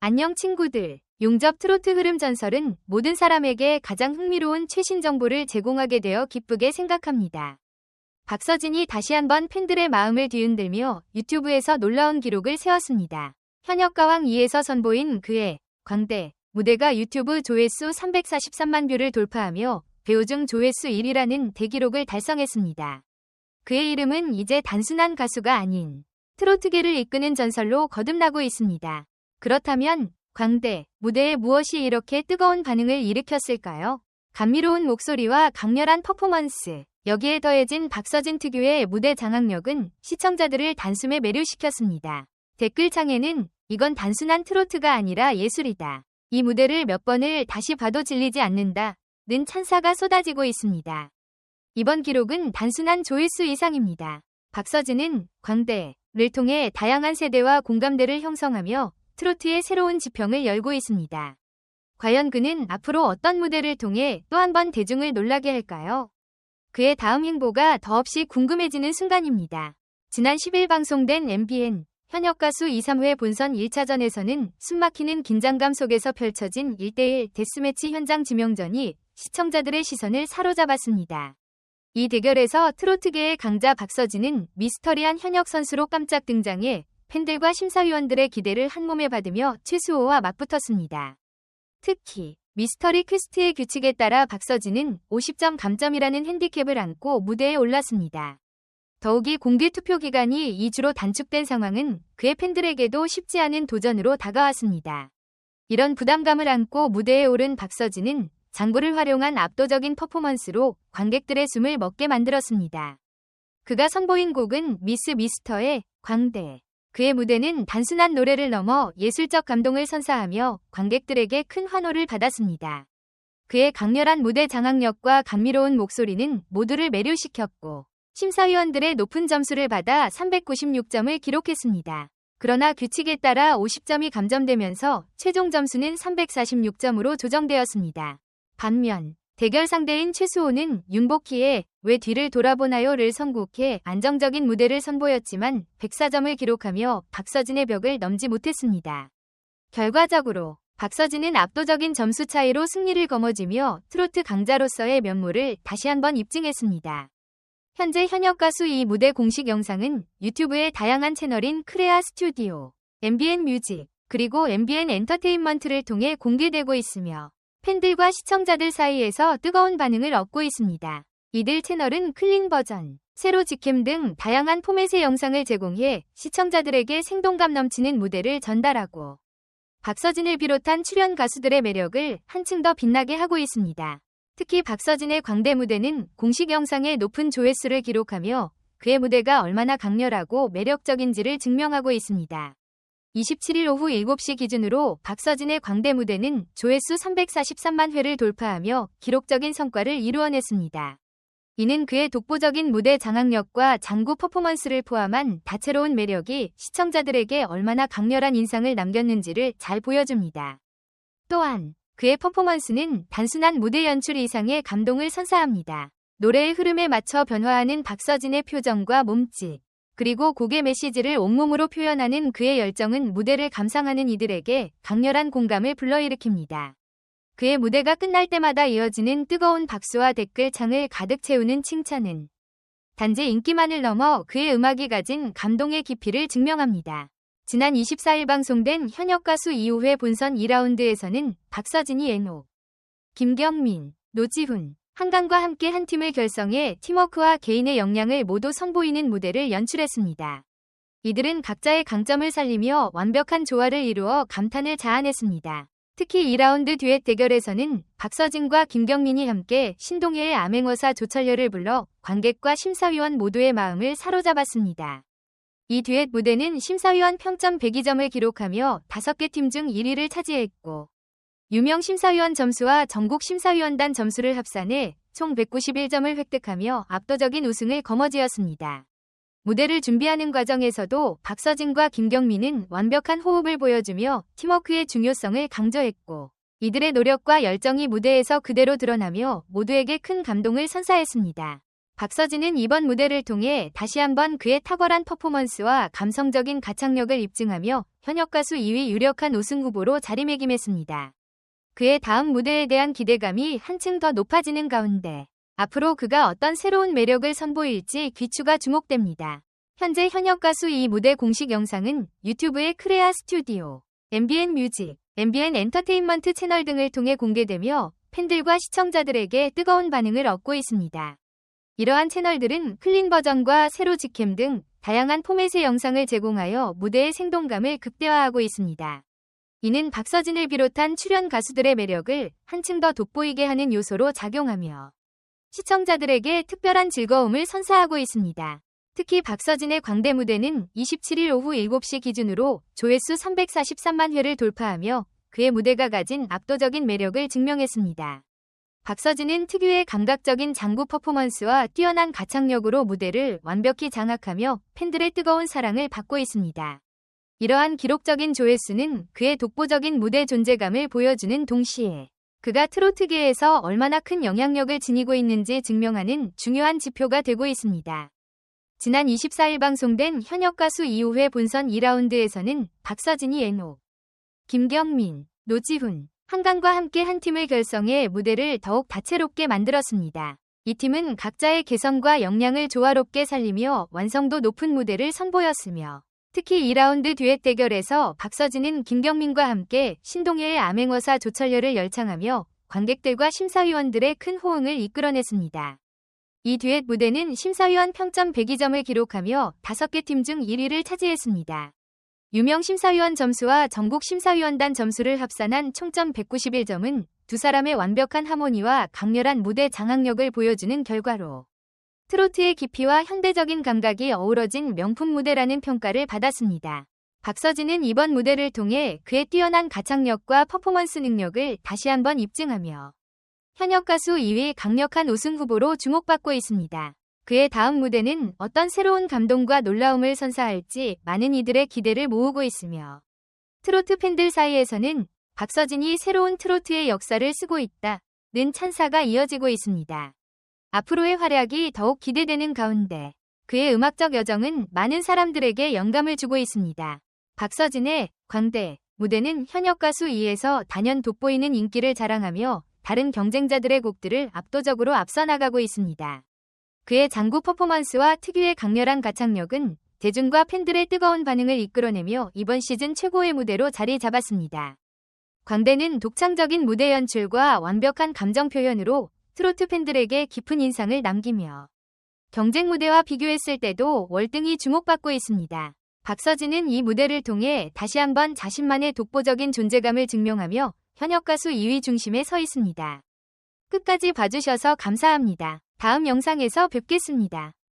안녕 친구들. 용접 트로트 흐름 전설은 모든 사람에게 가장 흥미로운 최신 정보를 제공하게 되어 기쁘게 생각합니다. 박서진이 다시 한번 팬들의 마음을 뒤흔들며 유튜브에서 놀라운 기록을 세웠습니다. 현역 가왕 2에서 선보인 그의 광대 무대가 유튜브 조회수 343만 뷰를 돌파하며 배우 중 조회수 1위라는 대기록을 달성했습니다. 그의 이름은 이제 단순한 가수가 아닌 트로트계를 이끄는 전설로 거듭나고 있습니다. 그렇다면 광대 무대에 무엇이 이렇게 뜨거운 반응을 일으켰을까요? 감미로운 목소리와 강렬한 퍼포먼스, 여기에 더해진 박서진 특유의 무대 장악력은 시청자들을 단숨에 매료시켰습니다. 댓글창에는 이건 단순한 트로트가 아니라 예술이다. 이 무대를 몇 번을 다시 봐도 질리지 않는다. 는 찬사가 쏟아지고 있습니다. 이번 기록은 단순한 조회수 이상입니다. 박서진은 광대를 통해 다양한 세대와 공감대를 형성하며 트로트의 새로운 지평을 열고 있습니다. 과연 그는 앞으로 어떤 무대를 통해 또 한 번 대중을 놀라게 할까요? 그의 다음 행보가 더없이 궁금해지는 순간입니다. 지난 10일 방송된 MBN 현역 가수 2, 3회 본선 1차전에서는 숨막히는 긴장감 속에서 펼쳐진 1대1 데스매치 현장 지명전이 시청자들의 시선을 사로잡았습니다. 이 대결에서 트로트계의 강자 박서진은 미스터리한 현역 선수로 깜짝 등장해 팬들과 심사위원들의 기대를 한몸에 받으며 최수호와 맞붙었습니다. 특히 미스터리 퀘스트의 규칙에 따라 박서진은 50점 감점이라는 핸디캡을 안고 무대에 올랐습니다. 더욱이 공개 투표 기간이 2주로 단축된 상황은 그의 팬들에게도 쉽지 않은 도전으로 다가왔습니다. 이런 부담감을 안고 무대에 오른 박서진은 장구를 활용한 압도적인 퍼포먼스로 관객들의 숨을 먹게 만들었습니다. 그가 선보인 곡은 미스 미스터의 광대. 그의 무대는 단순한 노래를 넘어 예술적 감동을 선사하며 관객들에게 큰 환호를 받았습니다. 그의 강렬한 무대 장악력과 감미로운 목소리는 모두를 매료시켰고 심사위원들의 높은 점수를 받아 396점을 기록했습니다. 그러나 규칙에 따라 50점이 감점되면서 최종 점수는 346점으로 조정되었습니다. 반면 대결 상대인 최수호는 윤복희의 왜 뒤를 돌아보나요를 선곡해 안정적인 무대를 선보였지만 104점을 기록하며 박서진의 벽을 넘지 못했습니다. 결과적으로 박서진은 압도적인 점수 차이로 승리를 거머쥐며 트로트 강자로서의 면모를 다시 한번 입증했습니다. 현재 현역 가수 이 무대 공식 영상은 유튜브의 다양한 채널인 크레아 스튜디오, MBN 뮤직, 그리고 MBN 엔터테인먼트를 통해 공개되고 있으며 팬들과 시청자들 사이에서 뜨거운 반응을 얻고 있습니다. 이들 채널은 클린 버전, 세로 직캠 등 다양한 포맷의 영상을 제공해 시청자들에게 생동감 넘치는 무대를 전달하고 박서진을 비롯한 출연 가수들의 매력을 한층 더 빛나게 하고 있습니다. 특히 박서진의 광대 무대는 공식 영상의 높은 조회수를 기록하며 그의 무대가 얼마나 강렬하고 매력적인지를 증명하고 있습니다. 27일 오후 7시 기준으로 박서진의 광대 무대는 조회수 343만 회를 돌파하며 기록적인 성과를 이루어냈습니다. 이는 그의 독보적인 무대 장악력과 장구 퍼포먼스를 포함한 다채로운 매력이 시청자들에게 얼마나 강렬한 인상을 남겼는지를 잘 보여줍니다. 또한 그의 퍼포먼스는 단순한 무대 연출 이상의 감동을 선사합니다. 노래의 흐름에 맞춰 변화하는 박서진의 표정과 몸짓, 그리고 곡의 메시지를 온몸으로 표현하는 그의 열정은 무대를 감상하는 이들에게 강렬한 공감을 불러일으킵니다. 그의 무대가 끝날 때마다 이어지는 뜨거운 박수와 댓글 창을 가득 채우는 칭찬은 단지 인기만을 넘어 그의 음악이 가진 감동의 깊이를 증명합니다. 지난 24일 방송된 현역 가수 2호회 본선 2라운드에서는 박서진이 에노, 김경민, 노지훈, 한강과 함께 한 팀을 결성해 팀워크와 개인의 역량을 모두 선보이는 무대를 연출했습니다. 이들은 각자의 강점을 살리며 완벽한 조화를 이루어 감탄을 자아냈습니다. 특히 2라운드 듀엣 대결에서는 박서진과 김경민이 함께 신동해의 암행어사 조철녀를 불러 관객과 심사위원 모두의 마음을 사로잡았습니다. 이 듀엣 무대는 심사위원 평점 102점을 기록하며 5개 팀 중 1위를 차지했고 유명 심사위원 점수와 전국 심사위원단 점수를 합산해 총 191점을 획득하며 압도적인 우승을 거머쥐었습니다. 무대를 준비하는 과정에서도 박서진과 김경민은 완벽한 호흡을 보여주며 팀워크의 중요성을 강조했고 이들의 노력과 열정이 무대에서 그대로 드러나며 모두에게 큰 감동을 선사했습니다. 박서진은 이번 무대를 통해 다시 한번 그의 탁월한 퍼포먼스와 감성적인 가창력을 입증하며 현역 가수 2위 유력한 우승 후보로 자리매김했습니다. 그의 다음 무대에 대한 기대감이 한층 더 높아지는 가운데 앞으로 그가 어떤 새로운 매력을 선보일지 귀추가 주목됩니다. 현재 현역 가수 이 무대 공식 영상은 유튜브의 크레아 스튜디오, MBN 뮤직, MBN 엔터테인먼트 채널 등을 통해 공개되며 팬들과 시청자들에게 뜨거운 반응을 얻고 있습니다. 이러한 채널들은 클린 버전과 세로 직캠 등 다양한 포맷의 영상을 제공하여 무대의 생동감을 극대화하고 있습니다. 이는 박서진을 비롯한 출연 가수들의 매력을 한층 더 돋보이게 하는 요소로 작용하며 시청자들에게 특별한 즐거움을 선사하고 있습니다. 특히 박서진의 광대 무대는 27일 오후 7시 기준으로 조회수 343만 회를 돌파하며 그의 무대가 가진 압도적인 매력을 증명했습니다. 박서진은 특유의 감각적인 장구 퍼포먼스와 뛰어난 가창력으로 무대를 완벽히 장악하며 팬들의 뜨거운 사랑을 받고 있습니다. 이러한 기록적인 조회수는 그의 독보적인 무대 존재감을 보여주는 동시에 그가 트로트계에서 얼마나 큰 영향력을 지니고 있는지 증명하는 중요한 지표가 되고 있습니다. 지난 24일 방송된 현역 가수 2호회 본선 2라운드에서는 박서진이 에노, 김경민, 노지훈, 한강과 함께 한 팀을 결성해 무대를 더욱 다채롭게 만들었습니다. 이 팀은 각자의 개성과 역량을 조화롭게 살리며 완성도 높은 무대를 선보였으며 특히 2라운드 듀엣 대결에서 박서진은 김경민과 함께 신동해의 암행어사 조철녀를 열창하며 관객들과 심사위원들의 큰 호응을 이끌어냈습니다. 이 듀엣 무대는 심사위원 평점 102점을 기록하며 5개 팀 중 1위를 차지했습니다. 유명 심사위원 점수와 전국 심사위원단 점수를 합산한 총점 191점은 두 사람의 완벽한 하모니와 강렬한 무대 장악력을 보여주는 결과로 트로트의 깊이와 현대적인 감각이 어우러진 명품 무대라는 평가를 받았습니다. 박서진은 이번 무대를 통해 그의 뛰어난 가창력과 퍼포먼스 능력을 다시 한번 입증하며 현역 가수 2위 강력한 우승 후보로 주목받고 있습니다. 그의 다음 무대는 어떤 새로운 감동과 놀라움을 선사할지 많은 이들의 기대를 모으고 있으며 트로트 팬들 사이에서는 박서진이 새로운 트로트의 역사를 쓰고 있다는 찬사가 이어지고 있습니다. 앞으로의 활약이 더욱 기대되는 가운데 그의 음악적 여정은 많은 사람들에게 영감을 주고 있습니다. 박서진의 광대 무대는 현역 가수 2에서 단연 돋보이는 인기를 자랑하며 다른 경쟁자들의 곡들을 압도적으로 앞서 나가고 있습니다. 그의 장구 퍼포먼스와 특유의 강렬한 가창력은 대중과 팬들의 뜨거운 반응을 이끌어내며 이번 시즌 최고의 무대로 자리 잡았습니다. 광대는 독창적인 무대 연출과 완벽한 감정 표현으로 트로트 팬들에게 깊은 인상을 남기며 경쟁 무대와 비교했을 때도 월등히 주목받고 있습니다. 박서진은 이 무대를 통해 다시 한번 자신만의 독보적인 존재감을 증명하며 현역 가수 2위 중심에 서 있습니다. 끝까지 봐주셔서 감사합니다. 다음 영상에서 뵙겠습니다.